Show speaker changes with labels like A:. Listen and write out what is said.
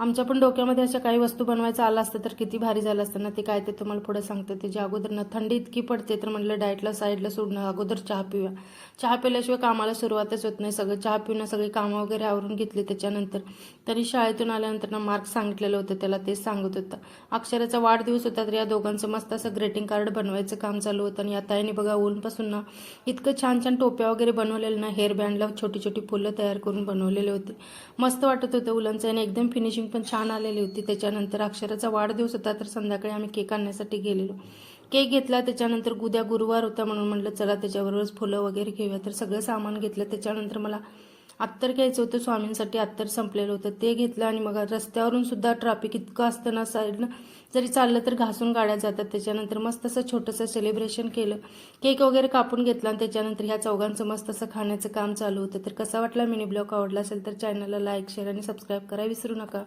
A: आमच्या पण डोक्यामध्ये अशा काही वस्तू बनवायचं आला असतं तर किती भारी झालं असतं ना ते काय ते तुम्हाला पुढे सांगते. जे अगोदर ना थंडी इतकी पडते तर म्हटलं डाएटला साईडला सोडणं अगोदर चहा पिऊया. चहा पिल्याशिवाय कामाला सुरुवातच होत नाही. सगळं चहा पिऊन सगळी कामं वगैरे आवरून घेतली त्याच्यानंतर. तरी शाळेतून आल्यानंतर ना मार्क सांगितलेलं होतं त्याला तेच सांगत होतं. अक्षराचा वाढदिवस होता तर या दोघांचं मस्त असं ग्रेटिंग कार्ड बनवायचं काम चालू होतं. आणि या ताईने बघा ऊनपासून ना इतकं छान छान टोप्या वगैरे बनवलेलं ना हेअर बँडला छोटी छोटी फुलं तयार करून बनवलेले होते. मस्त वाटत होतं उलांचं आणि एकदम फिनिशिंग पण छान आलेली होती. त्याच्यानंतर अक्षराचा वाढदिवस होता तर संध्याकाळी आम्ही केक आणण्यासाठी गेलेलो. केक घेतला त्याच्यानंतर उद्या गुरुवार होता म्हणून म्हटलं चला त्याच्याबरोबरच फुलं वगैरे घेऊया. तर सगळं सामान घेतलं. त्याच्यानंतर मला अत्तर घ्यायचं होतं स्वामींसाठी अत्तर संपलेलं होतं. ते घेतलं आणि मग रस्त्यावरून सुद्धा ट्रॅफिक इतकं असतं ना साईडनं जरी चाललं तर घासून गाड्या जातात. त्याच्यानंतर मस्त असं छोटंसं सेलिब्रेशन केलं. केक वगैरे कापून घेतला आणि त्याच्यानंतर ह्या चौघांचं मस्त असं खाण्याचं काम चालू होतं. तर कसा वाटला मिनी ब्लॉग? आवडला असेल तर चॅनलला लाईक शेअर आणि सबस्क्राईब करा विसरू नका.